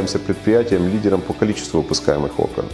являемся предприятием лидером по количеству выпускаемых окон.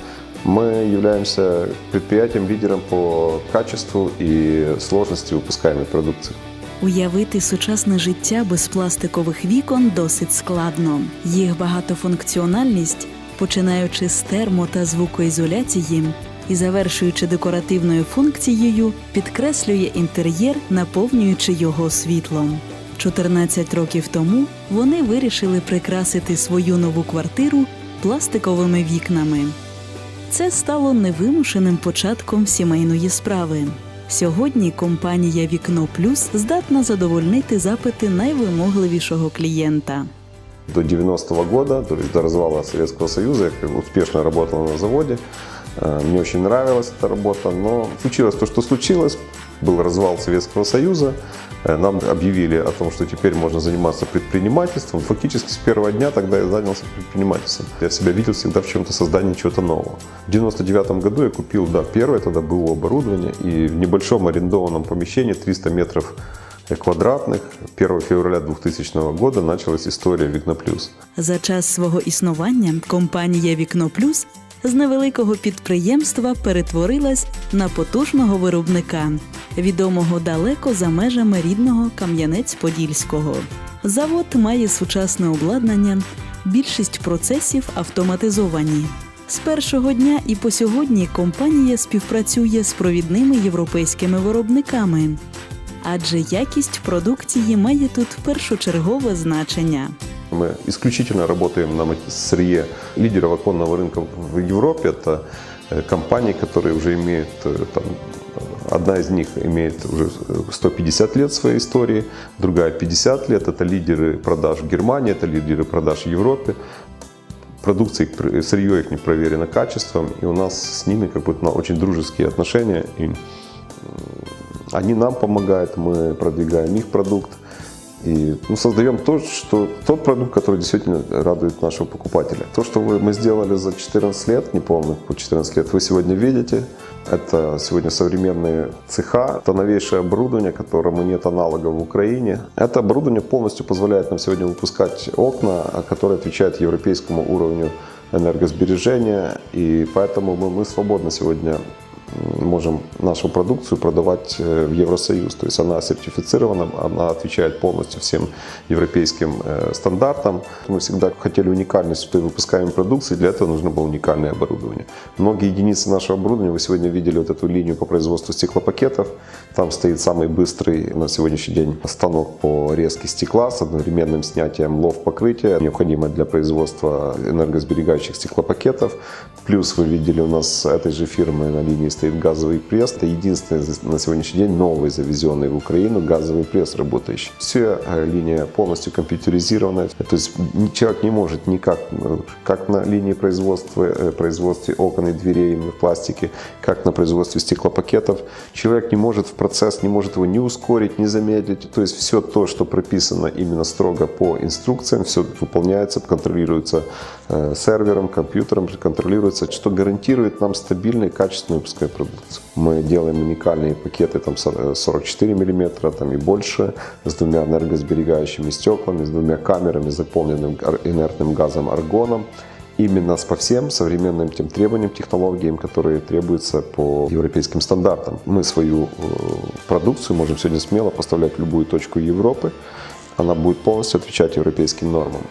Мы являемся предприятием лидером по качеству и сложности выпускаемой продукции. Уявити сучасне життя без пластикових вікон досить складно. Їх багатофункціональність, починаючи з термо та звукоізоляції і завершуючи декоративною функцією, підкреслює інтер'єр, наповнюючи його світлом. 14 років тому вони вирішили прикрасити свою нову квартиру пластиковими вікнами. Це стало невимушеним початком сімейної справи. Сьогодні компанія Вікно Плюс здатна задовольнити запити найвимогливішого клієнта. До 90-го года, то есть до развала Советского Союза, я как бы успешно работал на заводе. Э, Мне очень нравилась эта работа, но случилось то, что случилось. Был развал Советского Союза. Э, Нам объявили о том, что теперь можно заниматься предпринимательством. Фактически с первого дня тогда я занялся предпринимательством. Я себя видел всегда в чем-то создании чего-то нового. В 99 году я купил, да, первое тогда было оборудование. И в небольшом арендованном помещении 300 метров квадратных 1 февраля 2000 года началась история Вікна Плюс. За час свого існування компанія Вікно Плюс з невеликого підприємства перетворилась на потужного виробника, відомого далеко за межами рідного Кам'янець-Подільського. Завод має сучасне обладнання, більшість процесів автоматизовані. З першого дня і по сьогодні компанія співпрацює з провідними європейськими виробниками, адже якість продукції має тут першочергове значення. Мы исключительно работаем на сырье лидеров оконного рынка в Европе. Это э, компании, которые уже имеют, э, там, э, одна из них имеет уже э, 150 лет своей истории, другая 50 лет. Это лидеры продаж в Германии, это лидеры продаж в Европе. Продукция, сырье их не проверено качеством, и у нас с ними как бы очень дружеские отношения. И они нам помогают, мы продвигаем их продукт. И ну, создаем то, что, тот продукт, который действительно радует нашего покупателя. То, что вы, мы сделали за 14 лет, неполных по 14 лет, вы сегодня видите. Это сегодня современные цеха, это новейшее оборудование, которому нет аналогов в Украине. Это оборудование полностью позволяет нам сегодня выпускать окна, а, которые отвечают европейскому уровню энергосбережения. И поэтому мы, мы свободно сегодня м, можем нашу продукцию продавать э, в Евросоюз. То есть она сертифицирована, она отвечает полностью всем европейским э, стандартам. Мы всегда хотели уникальность той выпускаемой продукции, для этого нужно было уникальное оборудование. Многие единицы нашего оборудования, вы сегодня видели вот эту линию по производству стеклопакетов. Там стоит самый быстрый на сегодняшний день станок по резке стекла с одновременным снятием лов покрытия, необходимое для производства энергосберегающих стеклопакетов. Плюс вы видели у нас этой же фирмы на линии стоит газовый пресс. Это единственный на сегодняшний день новый завезенный в Украину газовый пресс работающий. Вся э, линия полностью компьютеризированная. То есть человек не может никак, э, как на линии производства, э, производстве окон и дверей в пластике, как на производстве стеклопакетов. Человек не может в процесс, не может его ни ускорить, ни замедлить. То есть все то, что прописано именно строго по инструкциям, все выполняется, контролируется сервером, компьютером, контролируется, что гарантирует нам стабильную и качественную выпускную продукцию. Мы делаем уникальные пакеты там, со- 44 мм там, и больше, с двумя энергосберегающими стеклами, с двумя камерами, заполненным инертным газом аргоном. Именно по всем современным тем требованиям, технологиям, которые требуются по европейским стандартам. Мы свою э, продукцию можем сегодня смело поставлять в любую точку Европы. Она будет полностью отвечать европейским нормам.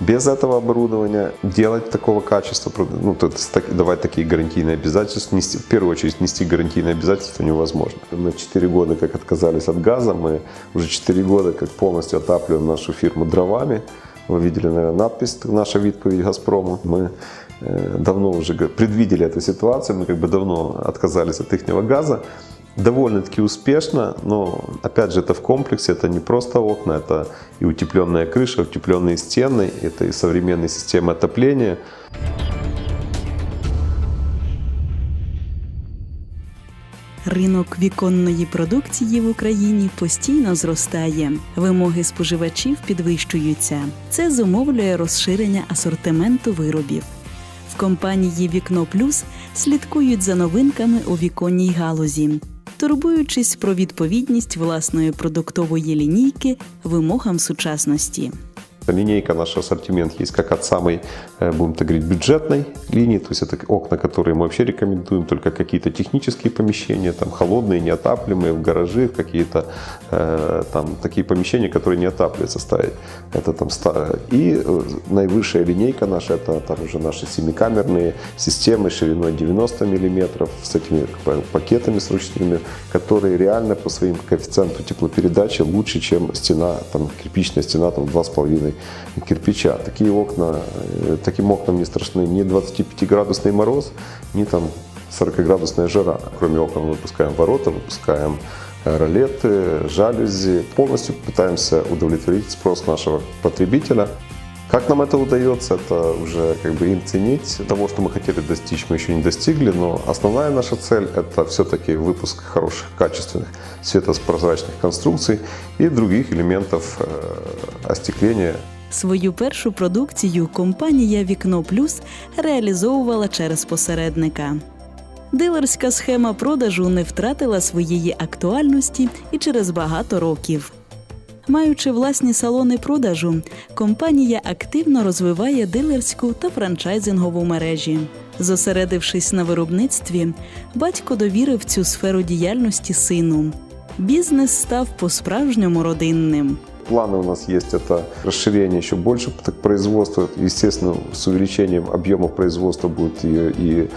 Без этого оборудования делать такого качества, прод- ну, то есть так- давать такие гарантийные обязательства, нести, в первую очередь нести гарантийные обязательства невозможно. Мы 4 года как отказались от газа, мы уже 4 года как полностью отапливаем нашу фирму дровами. Вы видели, наверное, надпись «Наша відповідь Газпрому». Мы э, давно уже г- предвидели эту ситуацию, мы как бы давно отказались от их газа. Довольно-таки успешно, но опять же это в комплексе, это не просто окна, это и утепленная крыша, утепленные стены, это и современные системы отопления. Ринок віконної продукції в Україні постійно зростає. Вимоги споживачів підвищуються. Це зумовлює розширення асортименту виробів. В компанії Вікно Плюс слідкують за новинками у віконній галузі, турбуючись про відповідність власної продуктової лінійки вимогам сучасності. Линейка, наш ассортимент есть как от самой, э, будем так говорить, бюджетной линии, то есть это окна, которые мы вообще рекомендуем, только какие-то технические помещения, там холодные, неотапливаемые, в гаражи, в какие-то э, там такие помещения, которые не отапливаются ставить. Это там и э, наивысшая линейка наша, это там уже наши семикамерные системы шириной 90 мм с этими па- пакетами с ручными, которые реально по своим коэффициенту теплопередачи лучше, чем стена, там кирпичная стена там 2,5 кирпича. Такие окна, э, таким окнам не страшны ни 25-градусный мороз, ни там 40-градусная жара. Кроме окон мы выпускаем ворота, выпускаем э, ролеты, жалюзи. Полностью пытаемся удовлетворить спрос нашего потребителя. Как нам это удается, это уже как бы им ценить. Того, что мы хотели достичь, мы еще не достигли, но основная наша цель – это все-таки выпуск хороших, качественных светопрозрачных конструкций и других элементов э, остекления Свою першу продукцію компанія Вікно Плюс реалізовувала через посередника. Дилерська схема продажу не втратила своєї актуальності і через багато років. Маючи власні салони продажу, компанія активно розвиває дилерську та франчайзингову мережі. Зосередившись на виробництві, батько довірив цю сферу діяльності сину. Бізнес став по-справжньому родинним. Планы у нас есть это расширение еще больше так, производства. Естественно, с увеличением объемов производства будет и, и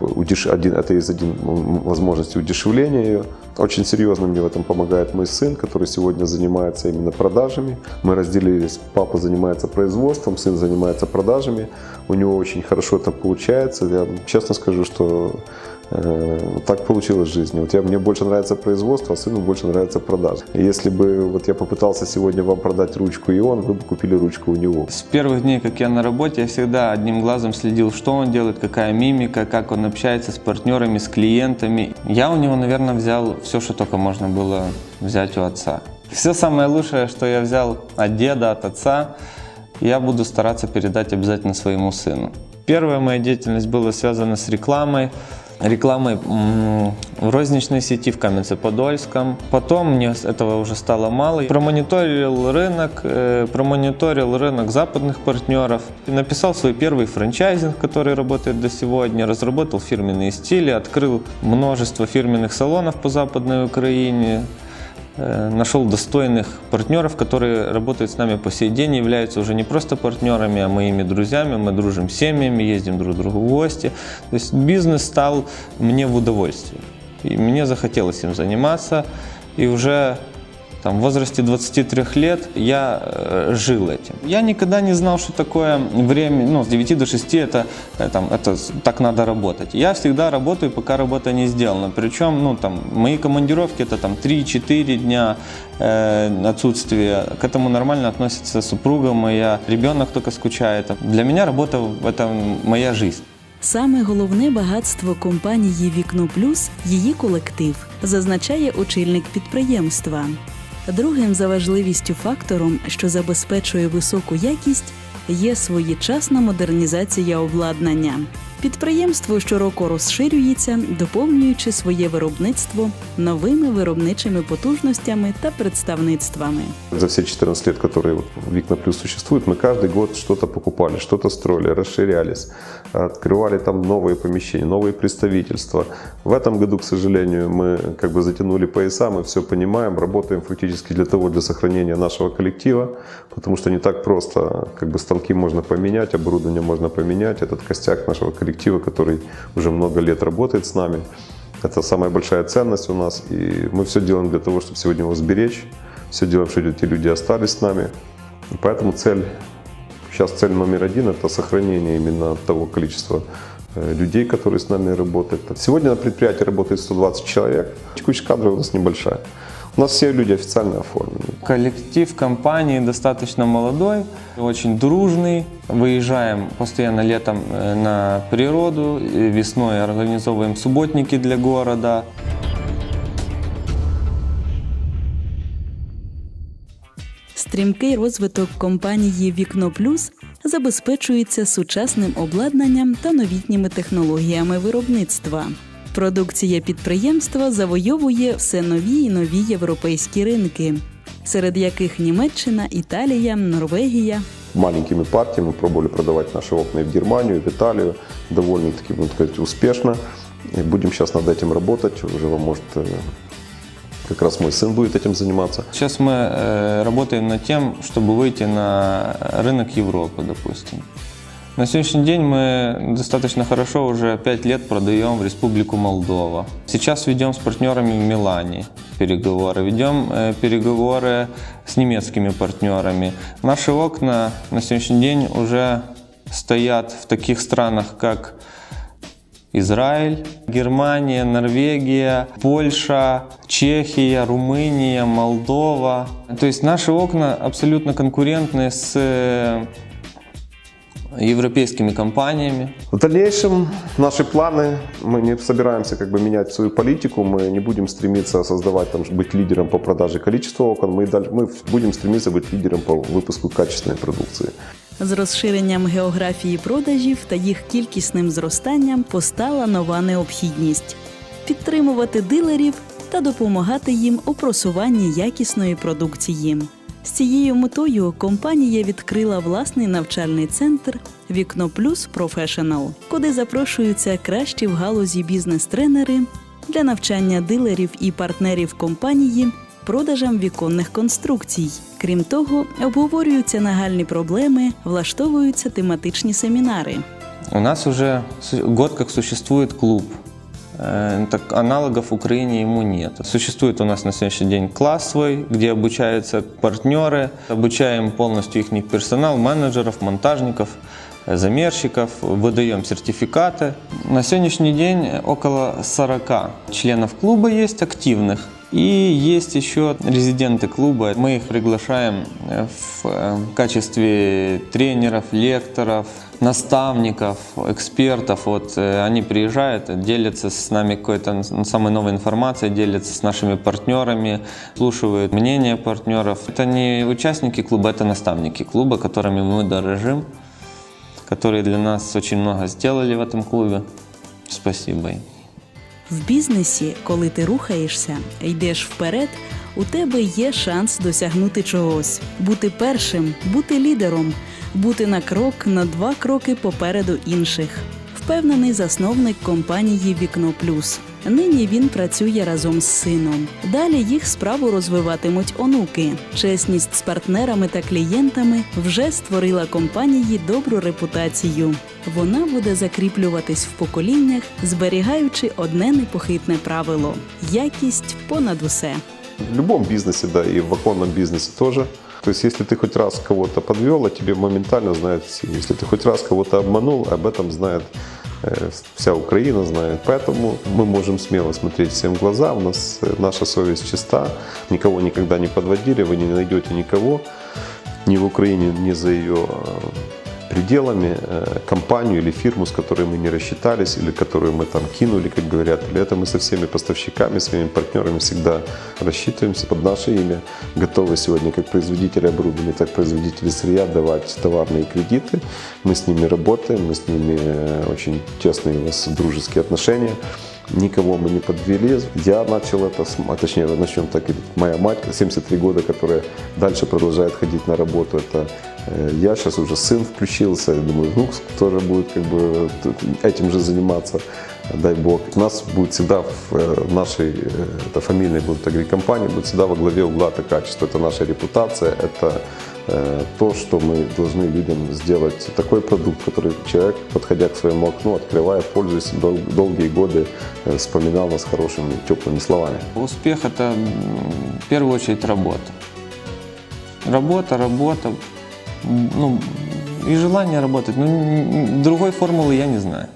удеш... один, это из один м, возможности удешевления ее. Очень серьезно мне в этом помогает мой сын, который сегодня занимается именно продажами. Мы разделились, папа занимается производством, сын занимается продажами. У него очень хорошо это получается. Я честно скажу, что Э, вот так получилось в жизни. Вот я, мне больше нравится производство, а сыну больше нравится продажа. Если бы вот я попытался сегодня вам продать ручку и он, вы бы купили ручку у него. С первых дней, как я на работе, я всегда одним глазом следил, что он делает, какая мимика, как он общается с партнерами, с клиентами. Я у него, наверное, взял все, что только можно было взять у отца. Все самое лучшее, что я взял от деда, от отца, я буду стараться передать обязательно своему сыну. Первая моя деятельность была связана с рекламой. Рекламой м, в розничной сети в Каменце-Подольском. Потом мне с этого уже стало мало. Промониторил рынок, э, промониторил рынок западных партнеров. И написал свой первый франчайзинг, который работает до сегодня. Разработал фирменные стили, открыл множество фирменных салонов по Западной Украине. Э, Нашел достойных партнеров, которые работают с нами по сей день, являются уже не просто партнерами, а моими друзьями. Мы дружим с семьями, ездим друг к другу в гости. То есть бизнес стал мне в удовольствие. И мне захотелось им заниматься. И уже там, в возрасте 23 лет я э, жил этим. Я никогда не знал, что такое время, ну, с 9 до 6 это, э, там, это с- так надо работать. Я всегда работаю, пока работа не сделана. Причем, ну, там, мои командировки это там 3-4 дня э, отсутствия. К этому нормально относится супруга моя, ребенок только скучает. Для меня работа – это моя жизнь. Саме головне багатство компанії Вікно Плюс її колектив, зазначає очільник підприємства. Другим за важливістю фактором, що забезпечує високу якість, є своєчасна модернізація обладнання. Підприємство щороку розширюється, доповнюючи своє виробництво новими виробничими потужностями та представництвами. За все 14 лет, которые вот Викна Плюс существует, мы каждый год что-то покупали, что-то строили, расширялись, открывали там новые помещения, новые представительства. В этом году, к сожалению, мы как бы затянули пояса, мы все понимаем, работаем фактически для того, для сохранения нашего коллектива, потому что не так просто, как бы станки можно поменять, оборудование можно поменять, этот костяк нашего коллектива, который уже много лет работает с нами, это самая большая ценность у нас, и мы все делаем для того, чтобы сегодня его сберечь, все делаем, чтобы эти люди остались с нами. И поэтому цель, сейчас цель номер один – это сохранение именно того количества э, людей, которые с нами работают. Сегодня на предприятии работает 120 человек, текучесть кадров у нас небольшая. У нас все люди официально оформлены. Коллектив компании достаточно молодой, очень дружный. Выезжаем постоянно летом э, на природу, и весной организовываем субботники для города. Стрімкий розвиток компанії Вікно Плюс забезпечується сучасним обладнанням та новітніми технологіями виробництва. Продукція підприємства завойовує все нові й нові європейські ринки. серед яких Німеччина, Італія, Норвегія. Маленькими партиями пробовали продавать наши окна и в Германию, и в Италию. Довольно-таки, будем сказать, успешно. И будем сейчас над этим работать. Уже, вам, может, э, как раз мой сын будет этим заниматься. Сейчас мы э, работаем над тем, чтобы выйти на рынок Европы, допустим. На сегодняшний день мы достаточно хорошо уже 5 лет продаем в Республику Молдова. Сейчас ведем с партнерами в Милане переговоры, ведем э, переговоры с немецкими партнерами. Наши окна на сегодняшний день уже стоят в таких странах, как Израиль, Германия, Норвегия, Польша, Чехия, Румыния, Молдова. То есть наши окна абсолютно конкурентны с э, европейскими компаниями. В дальнейшем наши планы, мы не собираемся как бы менять свою политику, мы не будем стремиться создавать, там, быть лидером по продаже количества окон, мы, даль- мы будем стремиться быть лидером по выпуску качественной продукции. З розширенням географії продажів та їх кількісним зростанням постала нова необхідність підтримувати дилерів та допомагати їм у просуванні якісної продукції. З цією метою компанія відкрила власний навчальний центр Вікно Плюс Професіонал, куди запрошуються кращі в галузі бізнес-тренери для навчання дилерів і партнерів компанії продажам віконних конструкцій. Крім того, обговорюються нагальні проблеми, влаштовуються тематичні семінари. У нас уже год как существует клуб. Э, Так аналогов в Украине ему нет. Существует у нас на сегодняшний день класс свой, где обучаются партнеры, обучаем полностью их персонал, менеджеров, монтажников, э, замерщиков, выдаем сертификаты. На сегодняшний день около 40 членов клуба есть активных. И есть еще резиденты клуба. Мы их приглашаем э, в э, качестве тренеров, лекторов, наставников, экспертов. Вот э, они приезжают, делятся с нами какой-то самой новой информацией, делятся с нашими партнерами, слушают мнение партнеров. Это не участники клуба, это наставники клуба, которыми мы дорожим, которые для нас очень много сделали в этом клубе. Спасибо им. В бізнесі, коли ти рухаєшся, йдеш вперед, у тебе є шанс досягнути чогось, бути першим, бути лідером, бути на крок, на два кроки попереду інших. Впевнений засновник компанії Вікно Плюс. Нині він працює разом з сином. Далі їх справу розвиватимуть онуки. Чесність з партнерами та клієнтами вже створила компанії добру репутацію. Вона буде закріплюватись в поколіннях, зберігаючи одне непохитне правило якість понад усе. В любом бизнесе, да, и в оконном бизнесе тоже. То есть, если ты хоть раз кого-то подвел, о тебе моментально знают все. Если ты хоть раз кого-то обманул, об этом знает э, вся Украина знает. Поэтому мы можем смело смотреть всем в глаза. У нас э, наша совесть чиста. Никого никогда не подводили. Вы не найдете никого ни в Украине, ни за ее э, пределами э, компанию или фирму, с которой мы не рассчитались, или которую мы там кинули, как говорят. Или это мы со всеми поставщиками, своими партнерами всегда рассчитываемся под наше имя. Готовы сегодня как производители оборудования, так и производители сырья давать товарные кредиты. Мы с ними работаем, мы с ними э, очень тесные у нас дружеские отношения. Никого мы не подвели. Я начал это, с- а точнее, начнем так, моя мать, 73 года, которая дальше продолжает ходить на работу, это э, я, сейчас уже сын включился, я думаю, внук тоже будет как бы тут этим же заниматься, дай бог. У нас будет всегда в э, нашей, э, это фамильной будет агрикомпании, будет всегда во главе угла это качество, это наша репутация, это э, то, что мы должны людям сделать такой продукт, который человек, подходя к своему окну, открывая, пользуясь дол- долгие годы, э, вспоминал нас хорошими, теплыми словами. Успех это в первую очередь работа. Работа, работа, ну и желание работать. Ну, другой формулы я не знаю.